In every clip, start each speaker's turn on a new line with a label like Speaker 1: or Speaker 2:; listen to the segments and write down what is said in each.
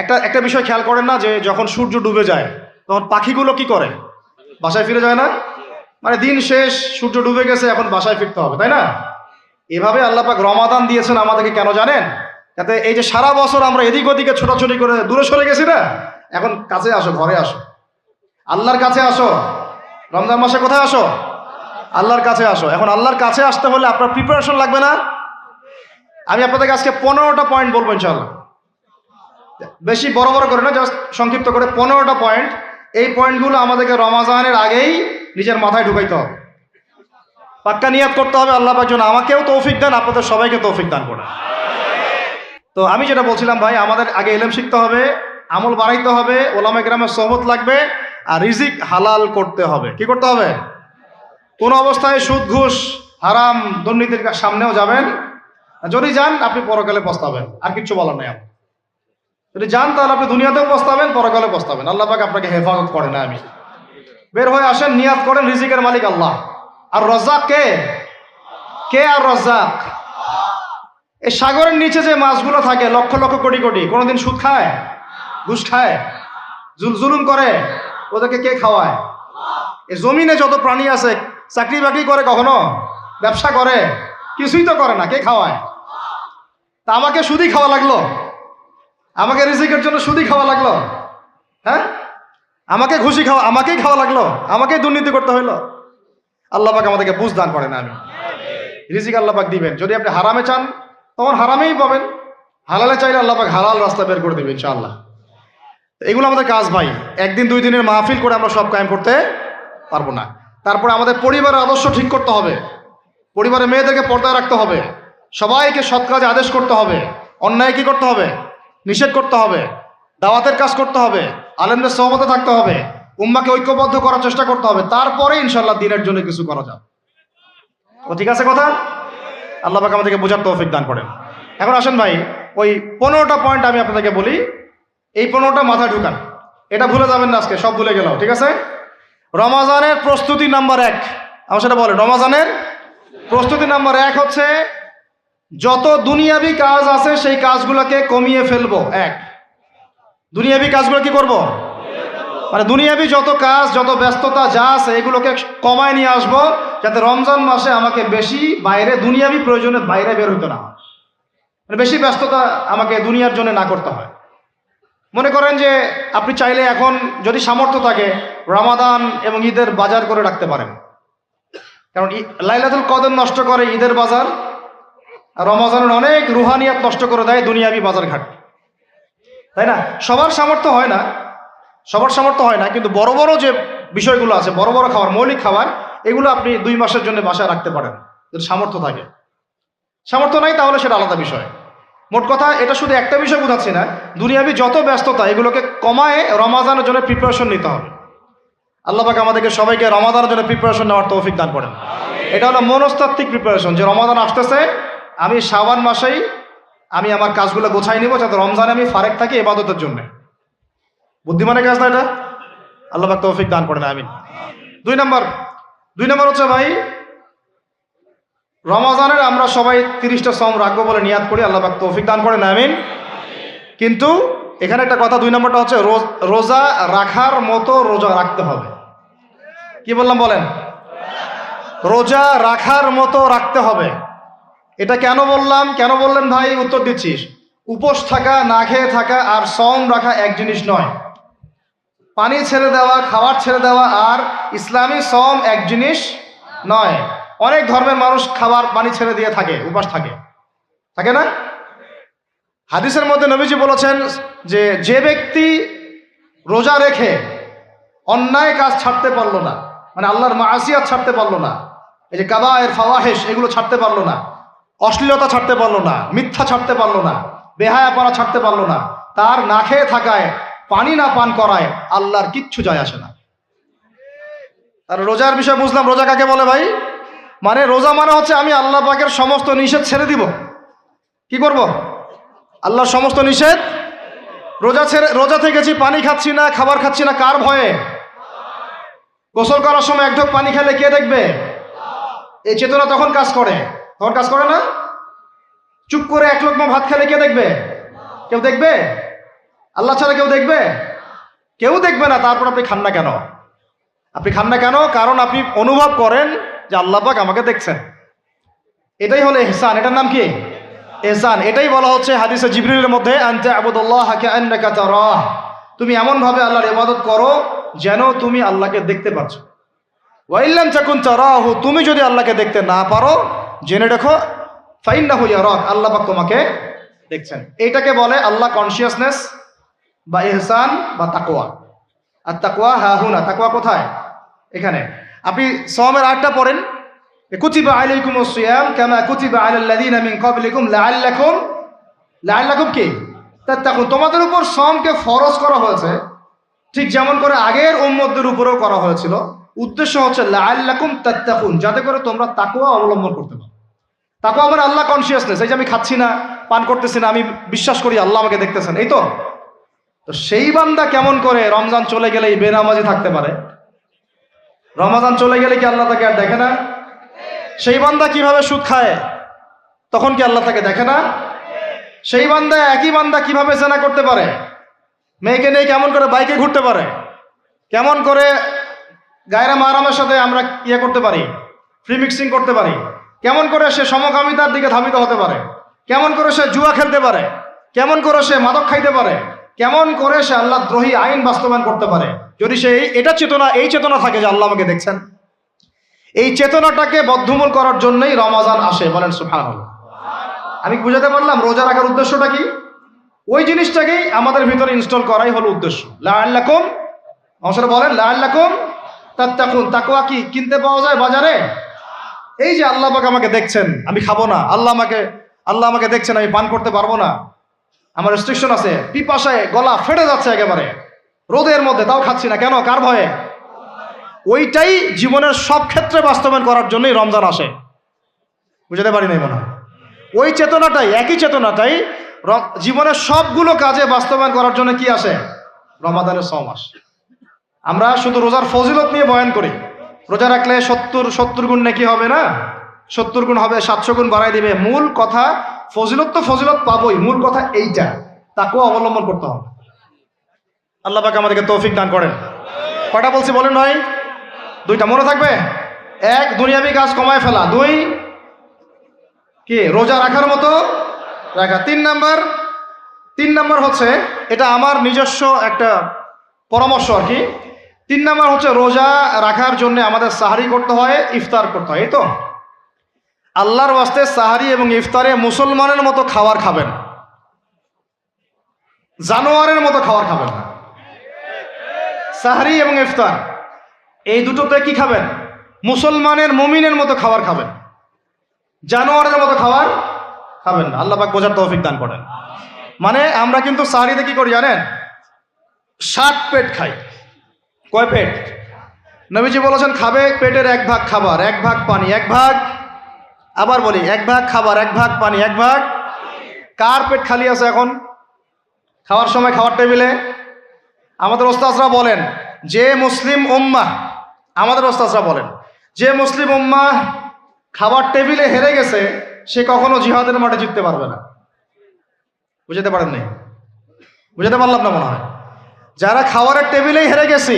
Speaker 1: একটা একটা বিষয় খেয়াল করেন না যে যখন সূর্য ডুবে যায়, তখন পাখিগুলো কি করে? বাসায় ফিরে যায় না? মানে দিন শেষ, সূর্য ডুবে গেছে, এখন বাসায় ফিরতে হবে, তাই না? এভাবে আল্লাপাক রমাদান দিয়েছেন আমাদেরকে, কেন জানেন? যাতে এই যে সারা বছর আমরা এদিক ওদিকে ছোটাছুটি করে দূরে সরে গেছি না, এখন কাছে আসো, ঘরে আসো। আল্লাহর কাছে আসো। রমজান মাসে কোথায় আসো? আল্লাহর কাছে আসো। এখন আল্লাহর কাছে আসতে হলে আপনার প্রিপারেশন লাগবে না? আমি আপনাদেরকে আজকে পনেরোটা পয়েন্ট বলব ইনশাল্লাহ বেশি বড় বড় করে না জাস্ট সংক্ষিপ্ত করে পনেরোটা পয়েন্ট এই পয়েন্টগুলো আমাদেরকে রমাজানের আগেই নিজের মাথায় ঢুকাইতে হবে। পাক্কা নিয়াত করতে হবে, আল্লাহ যেন আমাকেও তৌফিক দেন, আপনাদের সবাইকে তৌফিক দান করে তো আমি যেটা বলছিলাম ভাই, আমাদের আগে এলেম শিখতে হবে, আমল বাড়াইতে হবে ওলামে গ্রামের সহবত লাগবে, আর রিজিক হালাল করতে হবে। কি করতে হবে? কোন অবস্থায় সুদ, ঘুষ, হারাম দুর্নীতির সামনেও যাবেন। যদি যান, আপনি পরকালে পস্তাবেন। আর কিচ্ছু বলার নেই আমার। যদি যান তাহলে আপনি দুনিয়াতেও পস্তাবেন পরকালে পস্তাবেন। আল্লাহ পাক আপনাকে হেফাজত করে না, আমি। বের হয়ে আসেন, নিয়াত করেন, রিজিকের মালিক আল্লাহ। আর রজ্জাক কে? কে আর রজ্জাক? এই সাগরের নিচে যে মাছগুলো থাকে, লক্ষ লক্ষ কোটি কোটি, কোনোদিন সুদ খায়? ঘুষ খায়? জুল জুলুম করে? ওদেরকে কে খাওয়ায়? এই জমিনে যত প্রাণী আছে, চাকরি বাকরি করে কখনো? ব্যবসা করে? কিছুই তো করে না, কে খাওয়ায়? তা আমাকে সুদি খাওয়া লাগল। আমাকে রিজিকের জন্য সুদি খাওয়া লাগল। হ্যাঁ? আমাকে খুশি খাওয়া আমাকেই খাওয়া লাগল। আমাকেই দুর্নীতি করতে হইল। আল্লাহ পাক আমাদেরকে বুঝ দান করেন আমি রিজিক আল্লাহ পাক দিবেন। যদি আপনি হারামে চান, তখন হারামেই পাবেন। হালালে চাইলে আল্লাহ পাক হালাল রাস্তা বের করে দেবে ইনশাআল্লাহ। এগুলো আমাদের কাজ ভাই। একদিন, দুই দিনের মাহফিল করে আমরা সব কায়েম করতে পারব না। তারপরে আমাদের পরিবারের আদর্শ ঠিক করতে হবে। পরিবারের মেয়েদেরকে পর্দায় রাখতে হবে। সবাইকে সৎ কাজে আদেশ করতে হবে। অন্যায় কি করতে হবে? নিষেধ করতে হবে, দাওয়াতের কাজ করতে হবে, আলেমদের সহমতে থাকতে হবে, উম্মাকে ঐক্যবদ্ধ করার চেষ্টা করতে হবে, তারপরে ইনশাল্লাহ দিনের জন্য কিছু করা যাবে। ও ঠিক আছে কথা? আল্লাহ পাক আমাদেরকে বোঝার তৌফিক দান করেন। এখন আসেন ভাই, ওই পনেরোটা পয়েন্ট আমি আপনাদেরকে বলি, এই পনেরোটা মাথায় ঢুকান। এটা ভুলে যাবেন না আজকে, সব ভুলে গেলাম, ঠিক আছে? রমাজানের প্রস্তুতি নাম্বার এক, আমার সেটা বলেন, রমাজানের প্রস্তুতি নাম্বার এক হচ্ছে যত দুনিয়াবি কাজ আছে, সেই কাজগুলোকে কমিয়ে ফেলব। এক। দুনিয়াবি কাজগুলো কি করব? মানে দুনিয়াবি যত কাজ, যত ব্যস্ততা যা আছে, এগুলোকে কমায় নিয়ে আসব, যাতে রমজান মাসে আমাকে বেশি বাইরে, দুনিয়াবি প্রয়োজনে বাইরে বের হইতে না মানে বেশি ব্যস্ততা আমাকে দুনিয়ার জন্য না করতে হয়। মনে করেন যে, আপনি চাইলে এখন যদি সামর্থ্য থাকে, রমাদান এবং ঈদের বাজার করে রাখতে পারেন। কারণ লাইলাতুল কদর নষ্ট করে ঈদের বাজার রমাজানের অনেক রুহানিয়াত নষ্ট করে দেয় দুনিয়াবি বাজার ঘাট তাই না? সবার সামর্থ্য হয় না। সবার সামর্থ্য হয় না, কিন্তু বড় বড় যে বিষয়গুলো আছে, বড় বড় খাবার, মৌলিক খাবার, এগুলো আপনি দুই মাসের জন্য বাসায় রাখতে পারেন, যদি সামর্থ্য থাকে। সামর্থ্য নাই তাহলে সেটা আলাদা বিষয়। মোট কথা, এটা শুধু একটা বিষয় বোঝাচ্ছি না, দুনিয়াবি যত ব্যস্ততা, এগুলোকে কমায় রমাজানের জন্য প্রিপারেশন নিতে হবে। আল্লাহ পাক আমাদেরকে সবাইকে রমাদানের জন্য প্রিপারেশন নেওয়ার তৌফিক দান করেন। এটা হলো মনস্তাত্ত্বিক প্রিপারেশন যে রমাদান আসতেছে আমি শাবান মাসেই আমি আমার কাজগুলো গোছাই নিব যাতে রমজানে আমি ফারেক থাকি এবাদতের জন্য। বুদ্ধিমানের কাজ না এটা? আল্লাহ তৌফিক দান করেন, আমিন। দুই নম্বর দুই নম্বর হচ্ছে ভাই, রমাজানের আমরা সবাই তিরিশটা সম রাখব বলে নিয়াদ করি, আল্লাহ তৌফিক দান করেন, আমিন। কিন্তু এখানে একটা কথা, দুই নম্বরটা হচ্ছে রোজা রাখার মতো রোজা রাখতে হবে। কি বললাম বলেন? রোজা রাখার মতো রাখতে হবে। এটা কেন বললাম? কেন বললেন ভাই? উত্তর দিচ্ছিস উপোস থাকা, না খেয়ে থাকা আর সম রাখা এক জিনিস নয়। পানি ছেড়ে দেওয়া, খাবার ছেড়ে দেওয়া আর ইসলামী সম এক জিনিস নয়। অনেক ধর্মের মানুষ খাবার, পানি ছেড়ে দিয়ে থাকে, উপাস থাকে। থাকে না? হাদিসের মধ্যে নবীজি বলেছেন যে যে ব্যক্তি রোজা রেখে অন্যায় কাজ ছাড়তে পারল না মানে আল্লাহর মাসিয়াত ছাড়তে পারল না, এই যে কাবায়ের, ফাওয়াহেশ, এগুলো ছাড়তে পারল না অশ্লীলতা ছাড়তে পারল না, মিথ্যা ছাড়তে পারল না, বেহায়াপনা ছাড়তে পারল না, তার না খেয়ে থাকায়, পানি না পান করায় আল্লাহর কিচ্ছু যায় আসে না। আর রোজার বিষয় বুঝলাম, রোজা কাকে বলে ভাই? মানে রোজা মানে হচ্ছে আমি আল্লাহ পাকের সমস্ত নিষেধ ছেড়ে দিব। কি করব? আল্লাহর সমস্ত নিষেধ? রোজা ছেড়ে, রোজা থেকেছি, পানি খাচ্ছি না, খাবার খাচ্ছি না, কার ভয়ে? গোসল করার সময় এক ঢোক পানি খেলে কে দেখবে? এই চেতনা তখন কাজ করে। তখন কাজ করে না? চুপ করে এক লোকমা ভাত খেলে কে দেখবে? কেউ দেখবে? আল্লাহ ছাড়া কেউ দেখবে? কেউ দেখবে না, তারপর আপনি খান না কেন? আপনি খান না কেন? কারণ আপনি অনুভব করেন যে আল্লাহ পাক আমাকে দেখছেন। এটাই হলো এহসান। এটার নাম কি? এহসান। এটাই বলা হচ্ছে হাদিসে জিবরিলের মধ্যে, আনতে আবুদুল্লাহ হাকে আন্নাকা তুমি এমন ভাবে আল্লাহর ইবাদত করো যেন তুমি আল্লাহকে দেখতে পাচ্ছ। ওয়াইল্লাম চাকুন তারাহু। তুমি যদি আল্লাহকে দেখতে না পারো জেনে রেখো হইয়া রক আল্লাহ পাক তোমাকে দেখছেন। এইটাকে বলে আল্লাহ কনসিয়াসনেস বা এহসান বা তাকোয়া আর তাকোয়া হা হুনা তাকোয়া কোথায়? এখানে। আপনি সমের আটটা পড়েন কুতিবা আলাইকুম সিয়াম কামা কুতিবা আলাল লাযিনা মিন ক্বাবলিকুম লাআল্লাকুম লাআল্লাকুম কি? তাত্তাকুন। তোমাদের উপর সমকে ফরজ করা হয়েছে, ঠিক যেমন করে আগের উম্মতদের উপরেও করা হয়েছিল। উদ্দেশ্য হচ্ছে লাআল্লাকুম তাত্তাকুন, যাতে করে তোমরা তাকওয়া অবলম্বন করতে পারো। তাকওয়া আমার আল্লাহ কনসিয়াসনেস এই যে আমি খাচ্ছি না, পান করতেছি না, আমি বিশ্বাস করি আল্লাহ আমাকে দেখতেছেন, এই তো? তো সেই বান্দা কেমন করে রমজান চলে গেলেই বেনামাজি থাকতে পারে? রমাজান চলে গেলে কি আল্লাহ তাকে আর দেখে না? সেই বান্দা কীভাবে সুদ খায়, তখন কি আল্লাহ তাকে দেখে না? সেই বান্দা একই বান্দা কীভাবে জেনা করতে পারে? মেয়েকে নিয়ে কেমন করে বাইকে ঘুরতে পারে? কেমন করে গায়রা মারামের সাথে আমরা ইয়ে করতে পারি? ফ্রি মিক্সিং করতে পারি? কেমন করে সে সমকামিতার দিকে ধাবিত হতে পারে? কেমন করে সে জুয়া খেলতে পারে? কেমন করে সে মাদক খাইতে পারে? কেমন করে সে আল্লাহ দ্রোহী আইন বাস্তবায়ন করতে পারে? যদি সে এটা চেতনা, এই চেতনা থাকে যে আল্লাহ আমাকে দেখছেন। এই চেতনাটাকে বদ্ধমূল করার জন্যই রমাজান আসে, বলেন সুফান আমি বুঝাতে পারলাম? রোজা রাখার উদ্দেশ্যটা কি? ওই জিনিসটাকেই আমাদের ভিতরে ইনস্টল করাই হলো উদ্দেশ্য। লাল্লাকুম অংশটা বলেন লাল্লাকুম তাত্তাকুন। তাকুয়া কি? কিনতে পাওয়া যায় বাজারে? এই যে আল্লাহ পাক আমাকে দেখছেন, আমি খাব না। আল্লাহ আমাকে আল্লাহ আমাকে দেখছেন, আমি পান করতে পারব না। আমার রেস্ট্রিকশন আছে। পিপাসায় গলা ফেটে যাচ্ছে একেবারে। রোদের মধ্যে, তাও খাচ্ছি না। কেন? কার ভয়ে? ওইটাই জীবনের সব ক্ষেত্রে বাস্তবায়ন করার জন্যই রমজান আসে। বুঝতে পারি নাই মনে ওই চেতনাটাই, একই চেতনাটাই জীবনের সবগুলো কাজে বাস্তবায়ন করার জন্য কি আসে? রমাদানের ছ মাস আমরা শুধু রোজার ফজিলত নিয়ে বয়ান করি। রোজা রাখলে সত্তর সত্তর গুণ নাকি হবে না? সত্তর গুণ হবে, সাতশো গুণ বাড়াই দিবে। মূল কথা, ফজিলত তো ফজিলত পাবোই। মূল কথা এইটা। তাকেও অবলম্বন করতে হবে। আল্লাহ পাকে আমাদেরকে তৌফিক দান করেন। কয়টা বলছি বলেন নয় দুইটা মনে থাকবে? এক, দুনিয়াবি কাজ কমায় ফেলা। দুই, কি? রোজা রাখার মতো রাখা। তিন নাম্বার তিন নাম্বার হচ্ছে, এটা আমার নিজস্ব একটা পরামর্শ আর কি। তিন নাম্বার হচ্ছে রোজা রাখার জন্য আমাদের সাহারি করতে হয়, ইফতার করতে হয়, এই তো? আল্লাহর ওয়াস্তে সাহারি এবং ইফতারে মুসলমানের মতো খাবার খাবেন জানোয়ারের মতো খাবার খাবেন না। সাহারি এবং ইফতার, এই দুটোতে কি খাবেন? মুসলমানের, মুমিনের মতো খাবার খাবেন। জানোয়ারের মতো খাবার খাবেন না। আল্লাহ পাক বোঝার তৌফিক দান করেন। মানে আমরা কিন্তু সাহারিতে কি করি জানেন? ষাট পেট খাই। কয় পেট? নবীজি বলেছেন, খাবে পেটের এক ভাগ খাবার, এক ভাগ পানি, এক ভাগ আবার বলি, এক ভাগ খাবার, এক ভাগ পানি, এক ভাগ কার পেট খালি আছে এখন? খাওয়ার সময় খাওয়ার টেবিলে? আমাদের ওস্তাজরা বলেন, যে মুসলিম উম্মাহ আমাদের ওস্তাজরা বলেন, যে মুসলিম উম্মাহ খাবার টেবিলে হেরে গেছে, সে কখনো জিহাদের মাঠে জিততে পারবে না। বুঝতে পারেন নাই বুঝতে পারলাম না মনে হয়। যারা খাবারের টেবিলেই হেরে গেছি,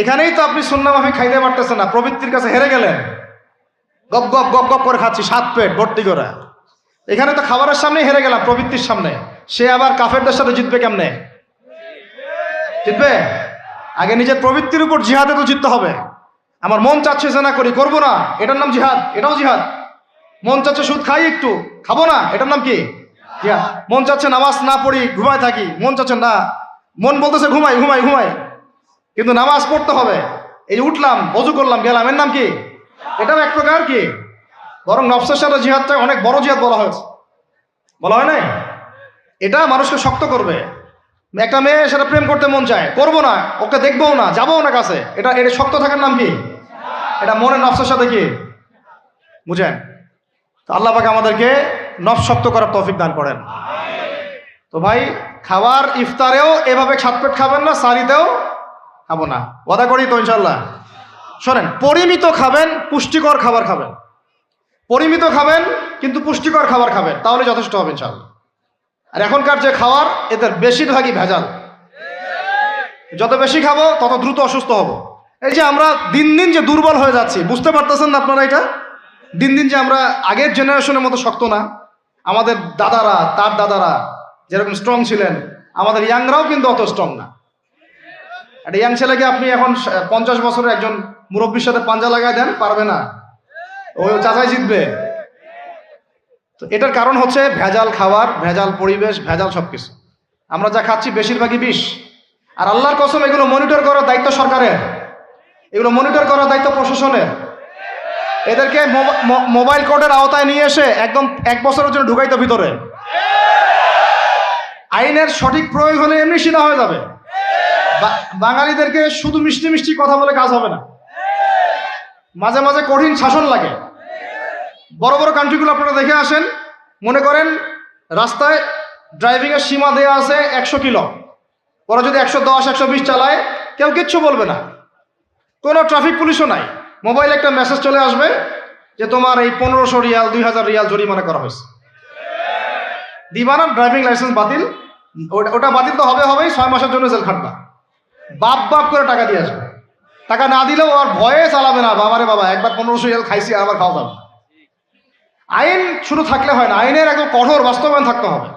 Speaker 1: এখানেই তো আপনি সুন্না মাফি খাইতে পারতেছেন না, প্রবৃত্তির কাছে হেরে গেলেন। গপ গপ গপ গপ করে খাচ্ছি, সাত পেট ভর্তি করে। এখানে তো খাবারের সামনেই হেরে গেলাম, প্রবৃত্তির সামনে। সে আবার কাফেরদের সাথে জিতবে কেমনে? জিতবে? আগে নিজের প্রবৃত্তির উপর জিহাদে তো জিততে হবে। আমার মন চাচ্ছে যে না করি, করব না। এটার নাম জিহাদ, এটাও জিহাদ। মন চাচ্ছে সুদ খাই একটু, খাব না, এটার নাম কি? মন চাচ্ছে নামাজ না পড়ি, ঘুমায় থাকি, মন চাচ্ছে না। মন বলতেছে, ঘুমাই ঘুমাই ঘুমাই। কিন্তু নামাজ পড়তে হবে। এই উঠলাম, অজু করলাম, গেলাম, এর নাম কি? এটাও এক প্রকার কি? বরং নফসের সাথে জিহাদটা অনেক বড় জিহাদ বলা হয়েছে। বলা হয় নাই? এটা মানুষকে শক্ত করবে। একটা মেয়ে, সেটা প্রেম করতে মন চায়। করব না, ওকে দেখব না যাব না কাছে। এটা এটা শক্ত থাকার নাম কি? এটা মনের নফসের সাথে কি? বুঝেন? তো আল্লাহ পাকে আমাদেরকে নফ শক্ত করার তৌফিক দান করেন। তো ভাই খাবার ইফতারেও এভাবে ছাতপেট খাবেন না, সারিতেও খাব না। ওয়াদা করি তো ইনশাল্লাহ শোনেন, পরিমিত খাবেন, পুষ্টিকর খাবার খাবেন। পরিমিত খাবেন, কিন্তু পুষ্টিকর খাবার খাবেন, তাহলে যথেষ্ট হবে ইনশাল্লাহ আর এখনকার যে খাওয়ার, এদের বেশিরভাগই ভেজাল। যত বেশি খাব, তত দ্রুত অসুস্থ হব। এই যে আমরা দিন দিন যে দুর্বল হয়ে যাচ্ছি, বুঝতে পারতেছেন না আপনারা এটা? দিন দিন যে আমরা আগের জেনারেশনের মতো শক্ত না। আমাদের দাদারা, তার দাদারা যেরকম স্ট্রং ছিলেন, আমাদের ইয়াংরাও কিন্তু অত স্ট্রং না। একটা ইয়াং ছেলেকে আপনি এখন পঞ্চাশ বছরের একজন মুরব্বীর সাথে পাঞ্জা লাগায় দেন, পারবে না। ওই চাচাই জিতবে। তো এটার কারণ হচ্ছে ভেজাল খাবার, ভেজাল পরিবেশ, ভেজাল সবকিছু। আমরা যা খাচ্ছি বেশিরভাগই বিষ। আর আল্লাহর কসম, এগুলো মনিটর করার দায়িত্ব সরকারের। এগুলো মনিটর করার দায়িত্ব প্রশাসনের। এদেরকে মোবাইল কোর্টের আওতায় নিয়ে এসে একদম এক বছরের জন্য ঢুকাইতো ভিতরে। আইনের সঠিক প্রয়োগ হলে এমনি সিধা হয়ে যাবে। বাঙালিদেরকে শুধু মিষ্টি মিষ্টি কথা বলে কাজ হবে না। মাঝে মাঝে কঠিন শাসন লাগে। বড় বড় কান্ট্রিগুলো আপনারা দেখে আসেন। মনে করেন, রাস্তায় ড্রাইভিংয়ের সীমা দেওয়া আছে একশো কিলো। ওরা যদি একশো দশ, একশো বিশ চালায়, কেউ কিচ্ছু বলবে না। কোনো ট্রাফিক পুলিশও নাই। মোবাইলে একটা মেসেজ চলে আসবে যে তোমার এই পনেরোশো রিয়াল, দুই হাজার রিয়াল জরিমানা করা হয়েছে। দিবানা ড্রাইভিং লাইসেন্স বাতিল। ওটা- ওটা বাতিল তো হবে হবেই, ছয় মাসের জন্য জেল খাটবা। বাপ বাপ করে টাকা দিয়ে আসবে। টাকা না দিলেও আর ভয়ে চালাবে না। বাবারে বাবা, একবার পনেরোশো রিয়াল খাইছি আবার খাওয়া যাবে আইন শুধু থাকলে হয় না, আইনের একদম কঠোর বাস্তবায়ন থাকতে হবে।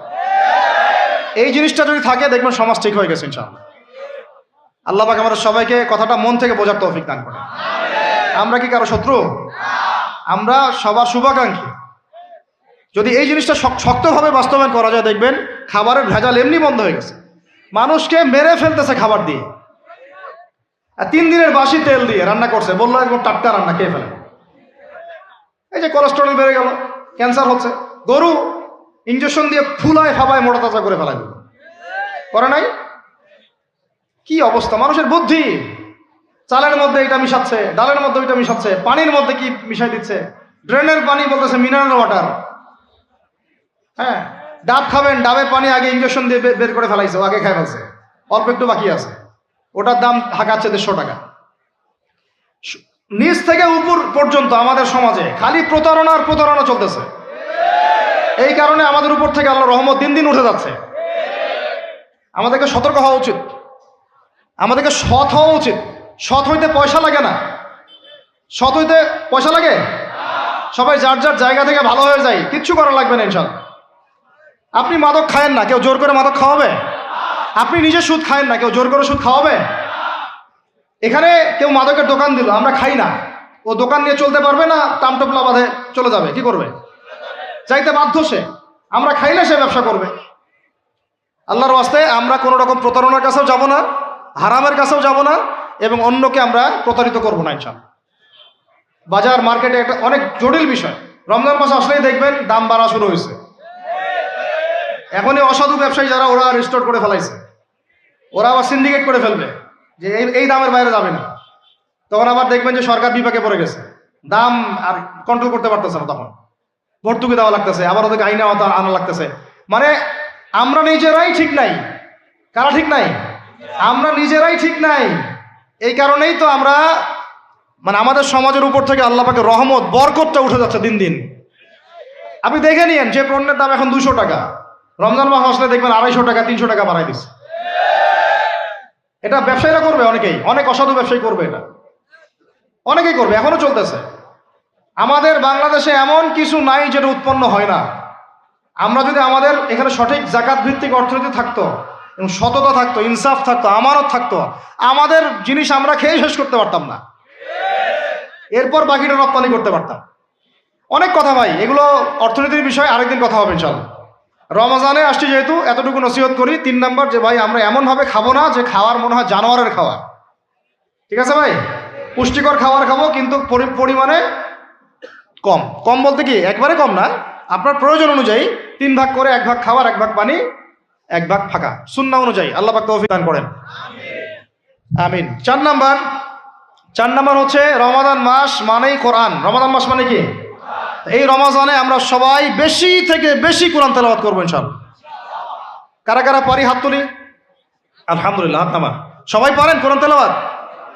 Speaker 1: এই জিনিসটা যদি থাকে, দেখবেন সমাজ ঠিক হয়ে গেছে, ইনশাআল্লাহ। আল্লাহ পাক আমাদের সবাইকে কথাটা মন থেকে বোঝার তৌফিক দান করে আমরা কি কারও শত্রু? আমরা সবার শুভাকাঙ্ক্ষী। যদি এই জিনিসটা শক- শক্তভাবে বাস্তবায়ন করা যায়, দেখবেন খাবারের ভেজাল এমনি বন্ধ হয়ে গেছে। মানুষকে মেরে ফেলতেছে খাবার দিয়ে। আর তিন দিনের বাসি তেল দিয়ে রান্না করছে। বলল একদম টাটকা রান্না খেয়ে ফেলে। এই যে কোলেস্ট্রল বেড়ে গেল ক্যান্সার হচ্ছে। গরু ইঞ্জেকশন দিয়ে ফুলায় ফাবায় মোটা তাজা করে দিল করে নাই? কি অবস্থা? মানুষের বুদ্ধি। চালের মধ্যে এটা মিশাচ্ছে, ডালের মধ্যে ওইটা মিশাচ্ছে, পানির মধ্যে কি মিশাই দিচ্ছে? ড্রেনের পানি বলতেছে মিনারেল ওয়াটার হ্যাঁ? ডাব খাবেন ডাবের পানি আগে ইঞ্জেকশন দিয়ে বের করে ফেলাইছে আগে খাই ফেলছে। অল্প একটু বাকি আছে। ওটার দাম হাঁকাচ্ছে দেড়শো টাকা। নিচ থেকে উপর পর্যন্ত আমাদের সমাজে খালি প্রতারণা আর প্রতারণা চলতেছে। এই কারণে আমাদের উপর থেকে আল্লাহ রহমত দিন দিন উঠে যাচ্ছে। আমাদেরকে সতর্ক হওয়া উচিত। আমাদেরকে সৎ হওয়া উচিত। সৎ হইতে পয়সা লাগে না। সৎ হইতে পয়সা লাগে? সবাই যার যার জায়গা থেকে ভালো হয়ে যায়, কিচ্ছু করা লাগবে না ইনশাল্লাহ। আপনি মাদক খায়েন না, কেউ জোর করে মাদক খাওয়াবে? আপনি নিজে সুদ খায়েন না, কেউ জোর করে সুদ খাওয়াবে? এখানে কেউ মাদকের দোকান দিল, আমরা খাই না। ও দোকান নিয়ে চলতে পারবে না, টামটপলা বাঁধে চলে যাবে, কি করবে? যাইতে বাধ্য সে। আমরা খাইলে সে ব্যবসা করবে। আল্লাহর ওয়াস্তে আমরা কোনো রকম প্রতারণার কাছেও যাব না, হারামের কাছেও যাব না, এবং অন্যকে আমরা প্রতারিত করব না ইনশাল বাজার, মার্কেটে একটা অনেক জটিল বিষয়। রমজান মাস আসলেই দেখবেন দাম বাড়া শুরু হয়েছে। এখনই অসাধু ব্যবসায়ী যারা ওরা রিস্টোর করে ফেলাইছে। ওরা আবার সিন্ডিকেট করে ফেলবে যে এই এই দামের বাইরে যাবে না। তখন আবার দেখবেন যে সরকার বিপাকে পড়ে গেছে। দাম আর কন্ট্রোল করতে পারতেছে না তখন। ভর্তুকি দেওয়া লাগতেছে, আবার ওদেরকে আইনে আনা লাগতেছে। মানে আমরা নিজেরাই ঠিক নাই। কারা ঠিক নাই? আমরা নিজেরাই ঠিক নাই। এই কারণেই তো আমরা মানে আমাদের সমাজের উপর থেকে আল্লাহ পাকে রহমত, বরকতটা উঠে যাচ্ছে দিন দিন। আপনি দেখে নিয়েন, যে পণ্যের দাম এখন দুশো টাকা। রমজান মাস আসলে দেখবেন আড়াইশো টাকা, তিনশো টাকা বাড়াই দিচ্ছে। এটা ব্যবসায়ীরা করবে অনেকেই। অনেক অসাধু ব্যবসায়ী করবে এটা। অনেকেই করবে, এখনও চলতেছে। আমাদের বাংলাদেশে এমন কিছু নাই যেটা উৎপন্ন হয় না। আমরা যদি আমাদের এখানে সঠিক জাকাত ভিত্তিক অর্থনীতি থাকতো, এবং সততা থাকতো, ইনসাফ থাকতো, আমানত থাকতো, আমাদের জিনিস আমরা খেয়ে শেষ করতে পারতাম না। এরপর বাকিটা রপ্তানি করতে পারতাম। অনেক কথা ভাই, এগুলো অর্থনীতির বিষয়ে, আরেকদিন কথা হবে ইনশাল্লাহ রমজানে আসছি যেহেতু, এতটুকু নসিহত করি। তিন নাম্বার যে, ভাই, আমরা এমনভাবে খাব না যে, খাওয়ার মনে হয় জানোয়ারের খাওয়া। ঠিক আছে, ভাই? পুষ্টিকর খাবার খাব, কিন্তু পরি- পরিমাণে কম। কম বলতে কি, একবারে কম না। আপনার প্রয়োজন অনুযায়ী তিন ভাগ করে এক ভাগ খাবার এক ভাগ পানি, এক ভাগ ফাঁকা। শূন্য অনুযায়ী। আল্লাহ পাক তৌফিক দান করেন। আমিন। চার নাম্বার। চার নাম্বার হচ্ছে রমাদান মাস মানেই কোরআন। রমাদান মাস মানে কি? এই রমাজানে আমরা সবাই বেশি থেকে বেশি কোরআন তেলাওয়াত করব ইনশাল্লাহ কারা কারা পারি হাত তুলি? আলহামদুলিল্লাহ, হাত নামা। সবাই পারেন কোরআন তেলাওয়াত?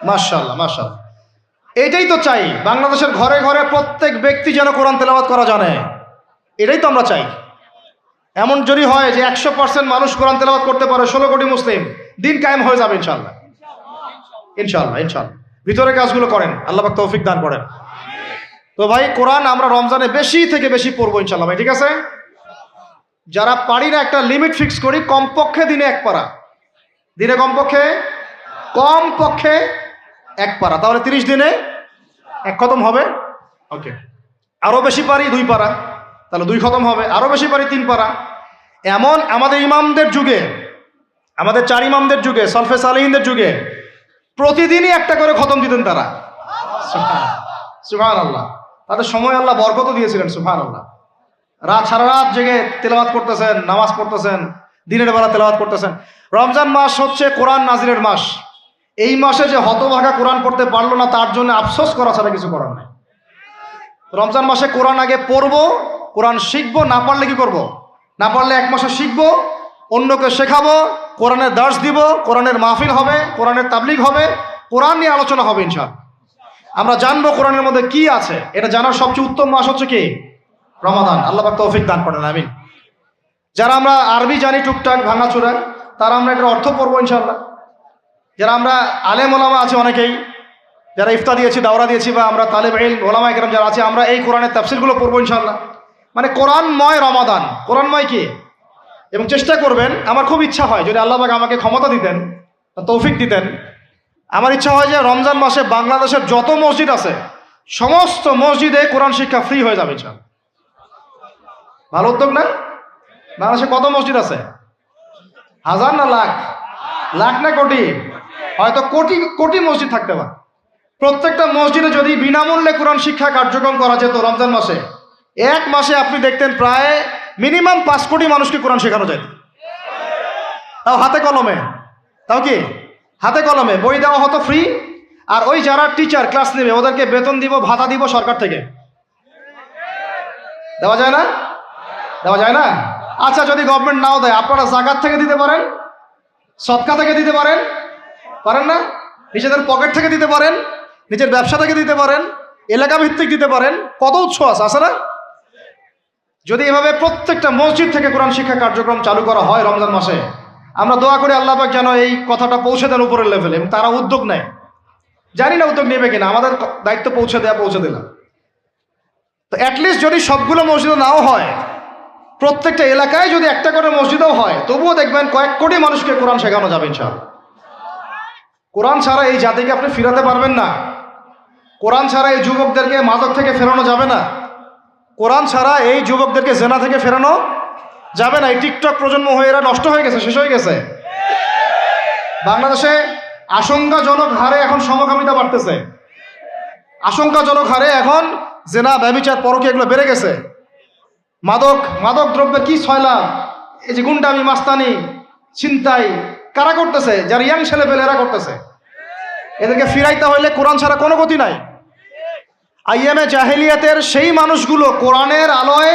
Speaker 1: মাশাল্লাহ মাশাল্লাহ এটাই তো চাই, বাংলাদেশের ঘরে ঘরে প্রত্যেক ব্যক্তি যেন কোরআন তেলাওয়াত করা জানে। এটাই তো আমরা চাই। এমন যদি হয় যে একশো পার্সেন্ট মানুষ কোরআন তেলাওয়াত করতে পারে, ষোলো কোটি মুসলিম, দিন কায়েম হয়ে যাবে ইনশাল্লাহ ইনশাল্লাহ ইনশাল্লাহ ভিতরে কাজগুলো করেন, আল্লাহ তৌফিক দান করেন। তো ভাই, কোরআন আমরা রমজানে বেশি থেকে বেশি পড়ব ইনশাল্লাহ ভাই, ঠিক আছে? যারা পারি না একটা লিমিট ফিক্স করি, কমপক্ষে দিনে এক পারা। দিনে কমপক্ষে? কম পক্ষে এক পারা। তাহলে তিরিশ দিনে এক খতম হবে? ওকে আরও বেশি পারি দুই পারা। তাহলে দুই খতম হবে। আরও বেশি পারি তিন পারা। এমন আমাদের ইমামদের যুগে, আমাদের চার ইমামদের যুগে, সলফে সালিহিনদের যুগে, প্রতিদিনই একটা করে খতম দিতেন তারা। সুহান আল্লাহ তাদের সময় আল্লাহ বরকত দিয়েছিলেন সুহান আল্লাহ রাত, সারা রাত জেগে তেলাওয়াত করতেছেন, নামাজ পড়তেছেন, দিনের বেলা তেলাওয়াত করতেছেন। রমজান মাস হচ্ছে কোরআন নাজিরের মাস। এই মাসে যে হতভাগা কোরআন পড়তে পারল না, তার জন্য আফসোস করা ছাড়া কিছু করার নাই। রমজান মাসে কোরআন আগে পড়ব, কোরআন শিখব, না পারলে কি করব। না পারলে এক মাসে শিখব, অন্যকে শেখাবো, কোরআনের দাস দিব, কোরআনের মাহফিল হবে, কোরআনের তাবলিগ হবে, কোরআন নিয়ে আলোচনা হবে ইনশাল আমরা জানব কোরআনের মধ্যে কি আছে। এটা জানার সবচেয়ে উত্তম মাস হচ্ছে কি? রমাদান। আল্লাহ তৌফিক দান করেন, আমিন। যারা আমরা আরবি জানি, টুকটাক, ভাঙাচোরা, তারা আমরা এটার অর্থ পড়ব ইনশাল্লাহ যারা আমরা আলেম ওলামা আছে অনেকেই, যারা ইফতা দিয়েছি, দাওরা দিয়েছি, বা আমরা তালেব এল ওলামা একরাম যারা আছে, আমরা এই কোরআনের তাফসিরগুলো পড়ব ইনশাল্লাহ মানে কোরআনময় রমাদান। কোরআনময় কি? এবং চেষ্টা করবেন, আমার খুব ইচ্ছা হয়, যদি আল্লাহ আমাকে ক্ষমতা দিতেন তৌফিক দিতেন আমার ইচ্ছা হয় যে রমজান মাসে বাংলাদেশের যত মসজিদ আছে, সমস্ত মসজিদে কোরআন শিক্ষা ফ্রি হয়ে যাবে ইনশাল্লাহ। ভালো উদ্যোগ না? বাংলাদেশে কত মসজিদ আছে? হাজার না লাখ? লাখ না কোটি? হয়তো কোটি কোটি মসজিদ থাকতে পারে। প্রত্যেকটা মসজিদে যদি বিনামূল্যে কোরআন শিক্ষা কার্যক্রম করা যেত রমজান মাসে, এক মাসে আপনি দেখতেন প্রায় মিনিমাম পাঁচ কোটি মানুষকে কোরআন শেখানো যায় তাও হাতে কলমে। তাও কি? হাতে কলমে বই দেওয়া হতো ফ্রি আর ওই যারা টিচার ক্লাস নেবে, ওদেরকে বেতন দিব, ভাতা দিব সরকার থেকে। দেওয়া যায় না? দেওয়া যায় না? আচ্ছা যদি গভর্নমেন্ট নাও দেয়, আপনারা জাকাত থেকে দিতে পারেন? সৎকা থেকে দিতে পারেন? পারেন না? নিজেদের পকেট থেকে দিতে পারেন? নিজের ব্যবসা থেকে দিতে পারেন? এলাকা ভিত্তিক দিতে পারেন? কত উৎস আছে আছে না? যদি এভাবে প্রত্যেকটা মসজিদ থেকে কোরআন শিক্ষা কার্যক্রম চালু করা হয় রমজান মাসে আমরা দোয়া করি আল্লাহপাক যেন এই কথাটা পৌঁছে দেন উপরের লেভেলে এবং তারা উদ্যোগ নেয়। জানি না উদ্যোগ নেবে কিনা, আমাদের দায়িত্ব পৌঁছে দেওয়া পৌঁছে দিলাম। তো অ্যাটলিস্ট যদি সবগুলো মসজিদে নাও হয়, প্রত্যেকটা এলাকায় যদি একটা করে মসজিদও হয়, তবুও দেখবেন কয়েক কোটি মানুষকে কোরআন শেখানো যাবে ইনশাল কোরআন ছাড়া এই জাতিকে আপনি ফিরাতে পারবেন না। কোরআন ছাড়া এই যুবকদেরকে মাদক থেকে ফেরানো যাবে না। কোরআন ছাড়া এই যুবকদেরকে জেনা থেকে ফেরানো যাবে না, এই টিকটক প্রজন্ম হয়ে এরা নষ্ট হয়ে গেছে, শেষ হয়ে গেছে। বাংলাদেশে আশঙ্কাজনক হারে এখন সমকামিতা বাড়তেছে। আশঙ্কাজনক হারে এখন জেনা, ব্যবিচার পরকে এগুলো বেড়ে গেছে। মাদক মাদক দ্রব্যের কি ছয়লা? এই যে গুন্ডামি, মাস্তানি, ছিনতাই, কারা করতেছে? যারা ইয়াং ছেলে পেলে এরা করতেছে। এদেরকে ফিরাইতে হইলে কোরআন ছাড়া কোনো গতি নাই। আইএমএ জাহেলিয়াতের সেই মানুষগুলো কোরআনের আলোয়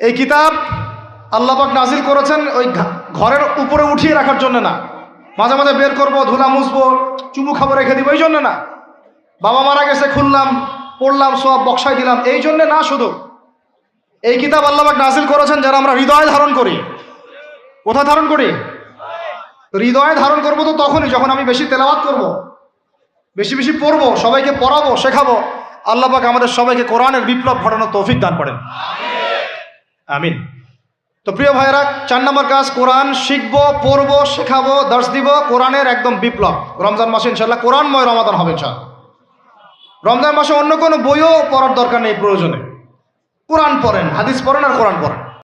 Speaker 1: এই কিতাব আল্লাপাক নাজিল করেছেন ওই ঘরের উপরে উঠিয়ে রাখার জন্য না। মাঝে মাঝে বের করব, ধুলা মুছবো, চুমু খাব রেখে দিব, এই জন্য না। বাবা মারা গেছে, খুললাম, পড়লাম, সব বক্সায় দিলাম, এই জন্য না শুধু। এই কিতাব আল্লাপাক নাজিল করেছেন যারা আমরা হৃদয় ধারণ করি। কোথায় ধারণ করি? হৃদয়ে ধারণ করব তো তখনই, যখন আমি বেশি তেলাওয়াত করব। বেশি বেশি পড়ব, সবাইকে পড়াবো, শেখাবো, আল্লাহ পাক আমাদের সবাইকে কোরআনের বিপ্লব ঘটানোর তৌফিক দান করেন। আমিন। তো প্রিয় ভাইরা চার নম্বর কাজ, কোরআন শিখব, পড়ব, শেখাবো, দর্শ দিব, কোরআনের একদম বিপ্লব। রমজান মাসে ইনশাল্লাহ কোরআনময় রমাদান হবে চা রমজান মাসে অন্য কোনো বইও পড়ার দরকার নেই প্রয়োজনে। কোরআন পড়েন, হাদিস পড়েন আর কোরআন পড়েন।